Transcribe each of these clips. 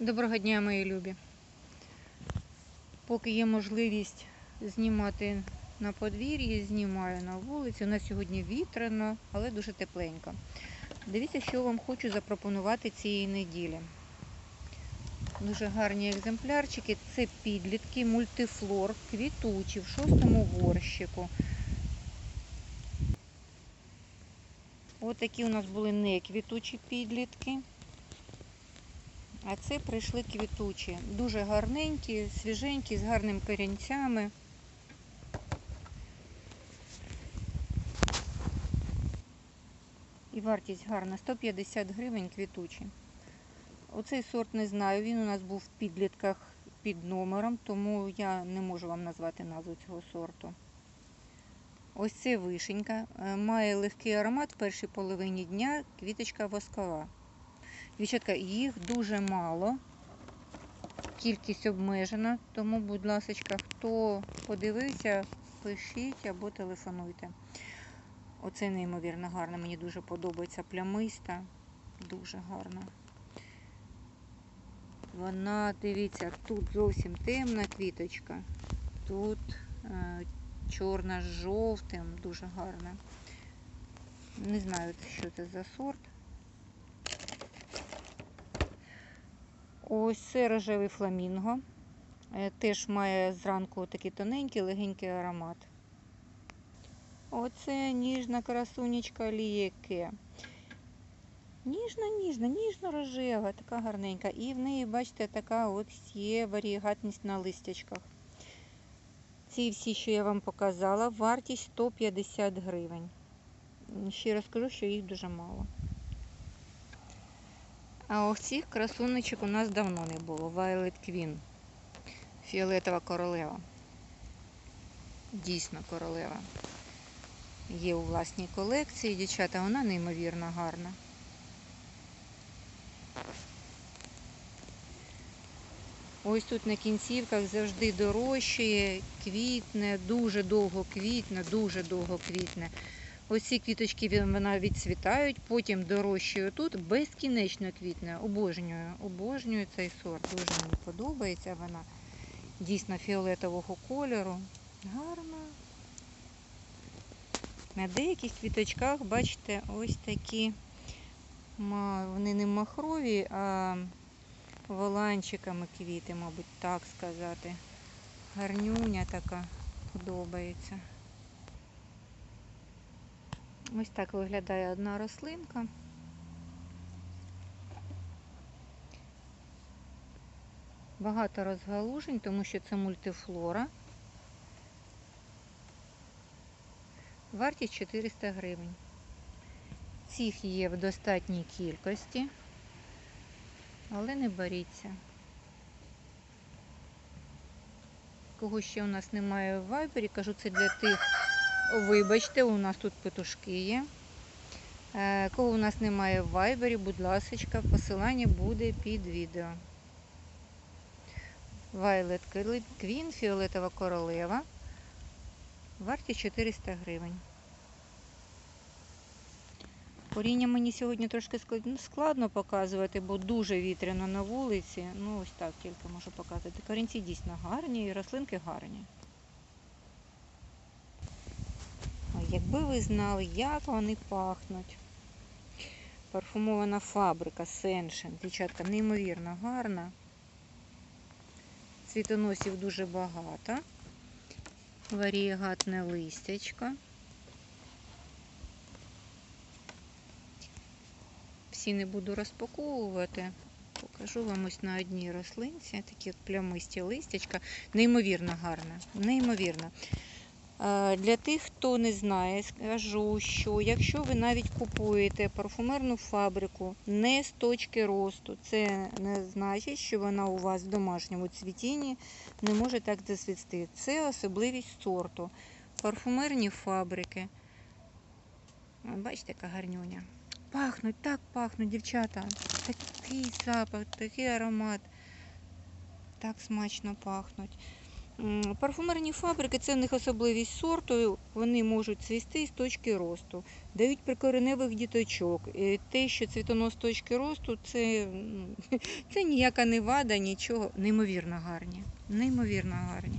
Доброго дня, мої любі. Поки є можливість знімати на подвір'ї, знімаю на вулиці. У нас сьогодні вітряно, але дуже тепленько. Дивіться, що вам хочу запропонувати цієї неділі. Дуже гарні екземплярчики. Це підлітки, мультифлор, квітучі в шостому горщику. Ось такі у нас були не квітучі підлітки. А це прийшли квітучі. Дуже гарненькі, свіженькі, з гарними корінцями. І вартість гарна 150 гривень квітучі. Оцей сорт не знаю, він у нас був в підлітках під номером, тому я не можу вам назвати назву цього сорту. Ось це вишенька. Е, Має легкий аромат в першій половині дня, квіточка воскова. Дівчатка, їх дуже мало, кількість обмежена, тому, будь ласка, хто подивився, пишіть або телефонуйте. Оце неймовірно гарно, мені дуже подобається плямиста, дуже гарна. Вона, дивіться, тут зовсім темна квіточка, тут е, чорна з жовтим, дуже гарна. Не знаю, що це за сорт. Ось це рожевий фламінго. Е, Теж має зранку такий тоненький, легенький аромат. Оце ніжна красунечка лієке. Ніжна, ніжна, ніжно-рожева, така гарненька. І в неї, бачите, така от є варігатність на листячках. Ці всі, що я вам показала, вартість 150 гривень. Ще раз кажу, що їх дуже мало. А ось цих красунечок у нас давно не було. Violet Queen. Фіолетова королева. Дійсно королева. Є у власній колекції, дівчата, вона неймовірно гарна. Ось тут на кінцівках завжди дорожчає, квітне, дуже довго квітне, дуже довго квітне. Ось ці квіточки вона відцвітають, потім дорожчає тут, безкінечно квітне. Обожнюю, обожнюю цей сорт. Дуже мені подобається вона. Дійсно фіолетового кольору. Гарна. На деяких квіточках, бачите, ось такі, вони не махрові, а воланчиками квіти, мабуть, так сказати. Гарнюня така подобається. Ось так виглядає одна рослинка. Багато розгалужень, тому що це мультифлора. Вартість 400 гривень. Цих є в достатній кількості, але не боріться. Кого ще у нас немає в вайбері, кажу, це для тих, вибачте, у нас тут петушки є. Е, Кого у нас немає в вайбері, будь ласка, посилання буде під відео. Violet Queen, фіолетова королева. Вартість 400 гривень. Коріння мені сьогодні трошки ну, складно показувати, бо дуже вітряно на вулиці. Ну, ось так тільки можу показати. Корінці дійсно гарні і рослинки гарні. Ой, якби ви знали, як вони пахнуть. Парфумована фабрика Сеншен. Дівчатка, неймовірно гарна. Цвітоносів дуже багато. Варієгатне листячко. Всі не буду розпаковувати. Покажу вам ось на одній рослинці. Такі плямисті листячка. Неймовірно гарна. Неймовірно. Е, Для тих, хто не знає, скажу, що якщо ви навіть купуєте парфумерну фабрику не з точки росту, це не значить, що вона у вас в домашньому цвітінні не може так зацвісти. Це особливість сорту. Парфумерні фабрики. Бачите, яка гарнюня. Пахнуть, так пахнуть, дівчата. Такий запах, такий аромат. Так смачно пахнуть. Парфумерні фабрики це в них особливість сорту. Вони можуть цвісти з точки росту, дають прикореневих діточок. І те, що цвітонос з точки росту, це, це ніяка не вада, нічого. Неймовірно гарні. Неймовірно гарні.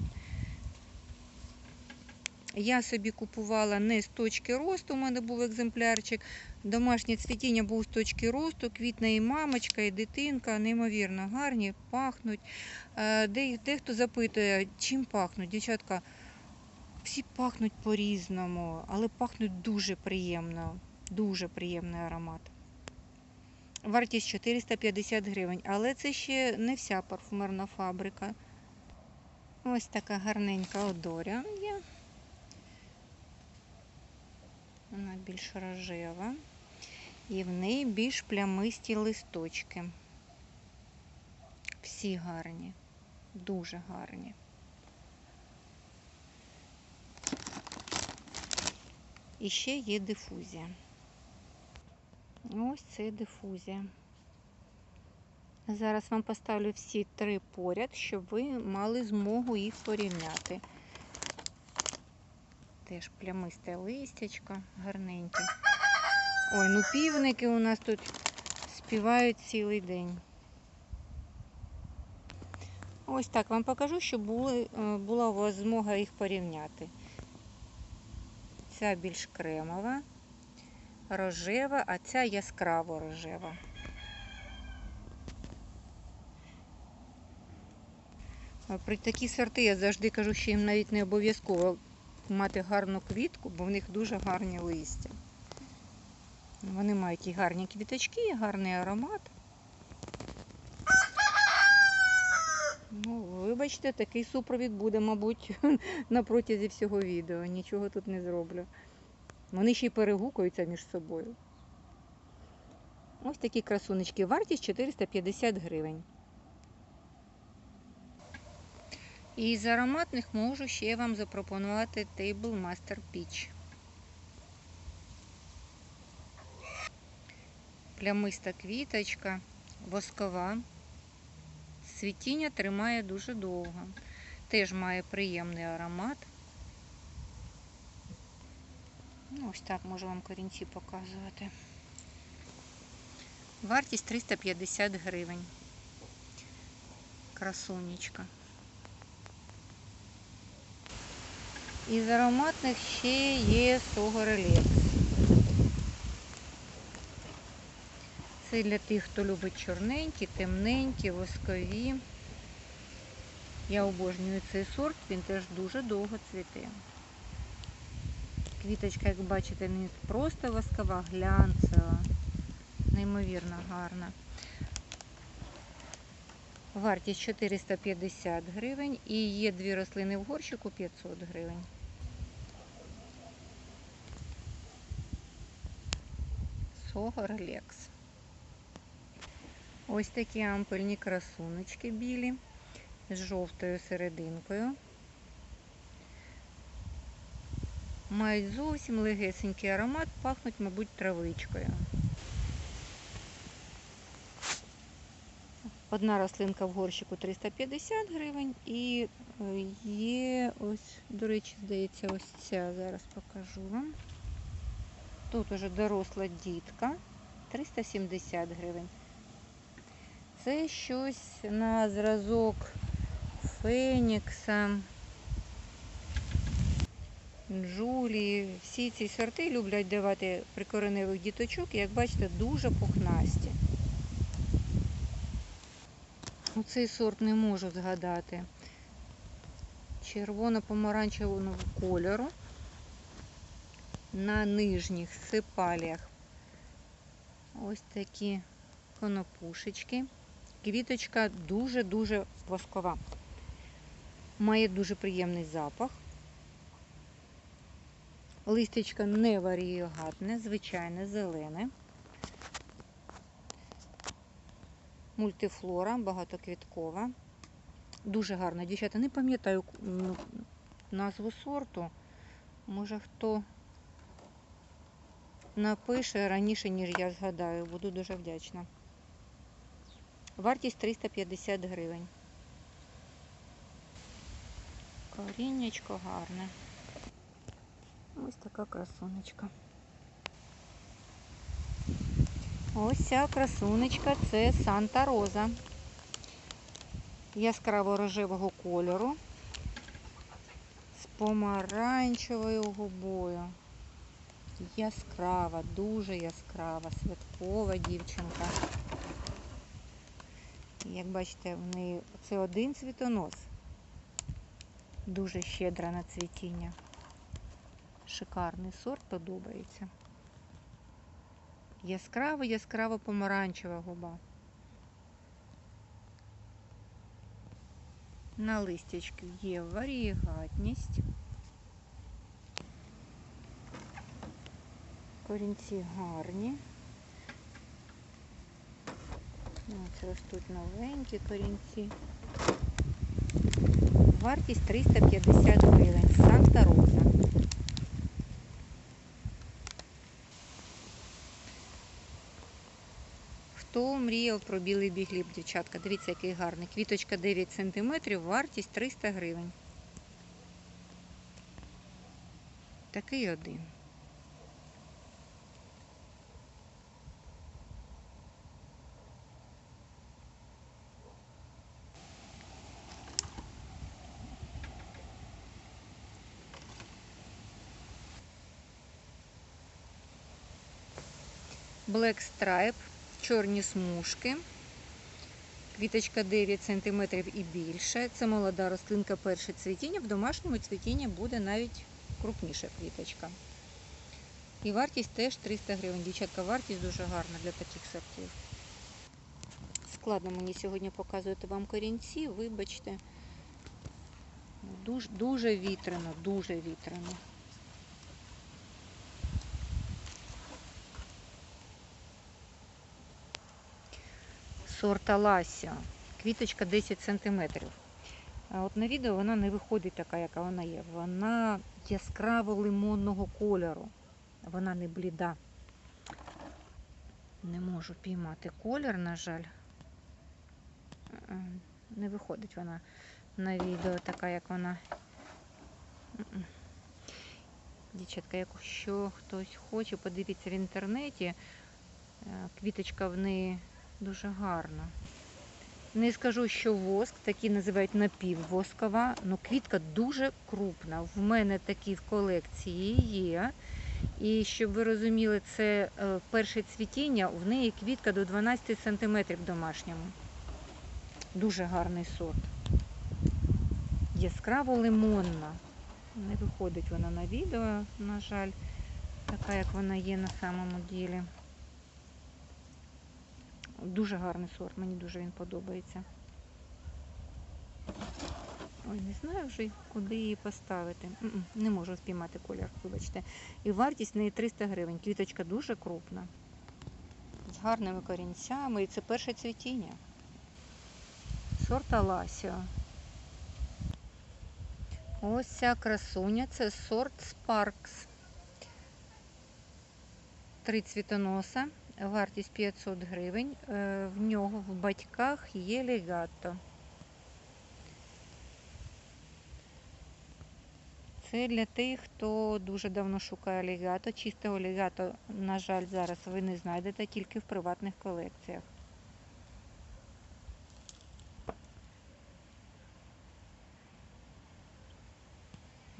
Я собі купувала не з точки росту, у мене був екземплярчик. Домашнє цвітіння був з точки росту, квітна і мамочка, і дитинка, неймовірно гарні, пахнуть. Е, дехто запитує, чим пахнуть, дівчатка. Всі пахнуть по-різному, але пахнуть дуже приємно. Дуже приємний аромат. Вартість 450 гривень, але це ще не вся парфумерна фабрика. Ось така гарненька одоря є. Вона більш рожева. І в неї більш плямисті листочки. Всі гарні, дуже гарні. І ще є дифузія. Ось це дифузія. Зараз вам поставлю всі три поряд, щоб ви мали змогу їх порівняти. Теж плямисте листячко, гарненьке. Ой, ну півники у нас тут співають цілий день. Ось так вам покажу, щоб були, е, була у вас змога їх порівняти. Ця більш кремова, рожева, а ця яскраво рожева. При такі сорти я завжди кажу, що їм навіть не обов'язково мати гарну квітку, бо в них дуже гарні листя. Вони мають і гарні квіточки, і гарний аромат. Ну, вибачте, такий супровід буде, мабуть, на протязі всього відео. Нічого тут не зроблю. Вони ще й перегукуються між собою. Ось такі красунечки. Вартість 450 гривень. І з ароматних можу ще вам запропонувати Table Master Peach. Плямиста квіточка, воскова. Світіння тримає дуже довго. Теж має приємний аромат. Ну, ось так можу вам корінці показувати. Вартість 350 гривень. Красунечка. Із ароматних ще є Сого Релікс. Це для тих, хто любить чорненькі, темненькі, воскові. Я обожнюю цей сорт, він теж дуже довго цвіте. Квіточка, як бачите, не просто воскова, глянцева, неймовірно гарна. Вартість 450 гривень і є дві рослини в горщику 500 гривень. Сого Релекс. Ось такі ампельні красуночки білі з жовтою серединкою. Мають зовсім легесенький аромат, пахнуть, мабуть, травичкою. Одна рослинка в горщику 350 гривень і е, є ось, до речі, здається, ось ця. Зараз покажу вам. Тут уже доросла дітка 370 гривень. Це щось на зразок Фенікса, Джулії. Всі ці сорти люблять давати прикореневих діточок, і, як бачите, дуже пухнасті. Оцей сорт не можу згадати. Червоно-помаранчевого кольору на нижніх сипаліях. Ось такі конопушечки. Квіточка дуже-дуже воскова. Має дуже приємний запах. Листячко не варієгатне, звичайне, зелене. Мультифлора, багатоквіткова. Дуже гарна. Дівчата, не пам'ятаю ну, назву сорту. Може хто напише раніше, ніж я згадаю. Буду дуже вдячна. Вартість 350 гривень. Коріннячко гарне. Ось така красунечка. Ось ця красунечка це Санта Роза. Яскраво рожевого кольору з помаранчевою губою. Яскрава, дуже яскрава, святкова дівчинка. Як бачите, в неї це один цвітонос. Дуже щедра на цвітіння. Шикарний сорт подобається. Яскрава, яскрава помаранчева губа. На листячку є варієгатність. Корінці гарні. Ось ростуть новенькі корінці. Вартість 350 гривень. Санта Роза. Хто мріяв про білий бігліб, дівчатка? Дивіться, який гарний. Квіточка 9 см, вартість 300 гривень. Такий один. Black Stripe, чорні смужки. Квіточка 9 см і більше. Це молода рослинка перше цвітіння. В домашньому цвітінні буде навіть крупніша квіточка. І вартість теж 300 гривень. Дівчатка, вартість дуже гарна для таких сортів. Складно мені сьогодні показувати вам корінці, вибачте. Дуже, дуже вітряно, дуже вітряно. Сорта Лася. Квіточка 10 см. А от на відео вона не виходить така, яка вона є. Вона яскраво лимонного кольору. Вона не бліда. Не можу піймати колір, на жаль. Е, Не виходить вона на відео така, як вона. Дівчатка, якщо хтось хоче, подивіться в інтернеті. Е, Квіточка в неї Дуже гарно. Не скажу, що воск, такі називають напіввоскова, але квітка дуже крупна. В мене такі в колекції є. І щоб ви розуміли, це е, перше цвітіння, в неї квітка до 12 см домашньому. Дуже гарний сорт. Яскраво лимонна. Не виходить вона на відео, на жаль, така, як вона є на самому ділі. Дуже гарний сорт, мені дуже він подобається. Ой, не знаю вже, куди її поставити. Не можу спіймати колір, вибачте. І вартість в неї 300 гривень. Квіточка дуже крупна. З гарними корінцями. І це перше цвітіння. Сорт Аласіо. Ось ця красуня, це сорт Sparks. Три цвітоноса. Вартість 500 гривень. Е, В нього в батьках є легато. Це для тих, хто дуже давно шукає легато. Чистого легато, на жаль, зараз ви не знайдете тільки в приватних колекціях.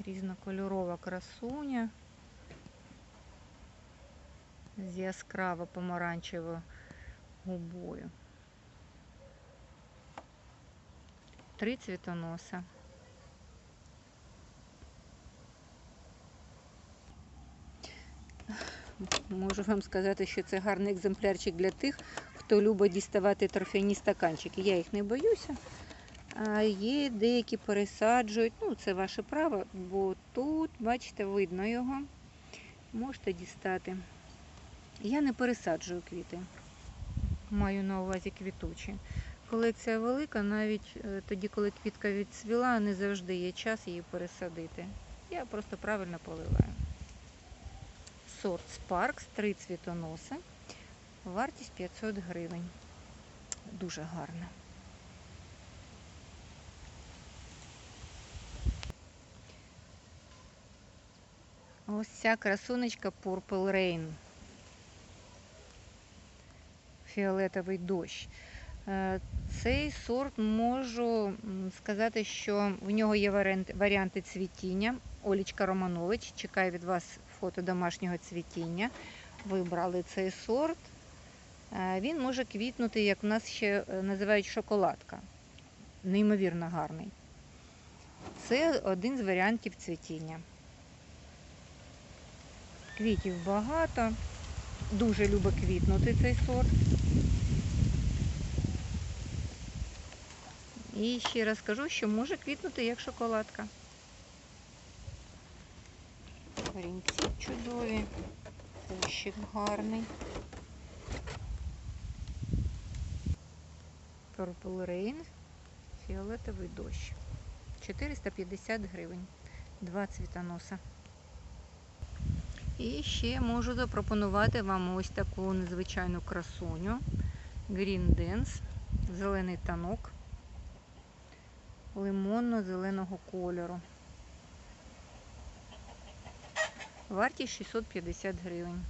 Різнокольорова красуня з яскраво помаранчевою губою. Три цвітоноса. Можу вам сказати, що це гарний екземплярчик для тих, хто любить діставати трофейні стаканчики. Я їх не боюся. А є деякі пересаджують. Ну, це ваше право, бо тут, бачите, видно його. Можете дістати. Я не пересаджую квіти. Маю на увазі квітучі. Колекція велика, навіть е, тоді, коли квітка відцвіла, не завжди є час її пересадити. Я просто правильно поливаю. Сорт Sparks, три цвітоноси. Вартість 500 гривень. Дуже гарна. Ось ця красунечка Purple Rain. Фіолетовий дощ. Е, Цей сорт можу сказати, що в нього є варіанти, цвітіння. Олічка Романович чекає від вас фото домашнього цвітіння. Вибрали цей сорт. Е, Він може квітнути, як в нас ще е, називають шоколадка. Неймовірно гарний. Це один з варіантів цвітіння. Квітів багато. Дуже любить квітнути цей сорт. І ще раз кажу, що може квітнути як шоколадка. Корінці чудові, кущик гарний. Purple Rain, фіолетовий дощ. 450 гривень. Два цвітоноса. І ще можу запропонувати вам ось таку незвичайну красуню. Green Dance, зелений танок лимонно-зеленого кольору. Вартість 650 гривень.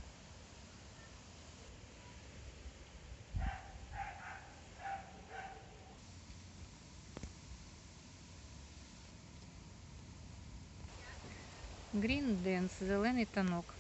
Green Dance, зелений танок.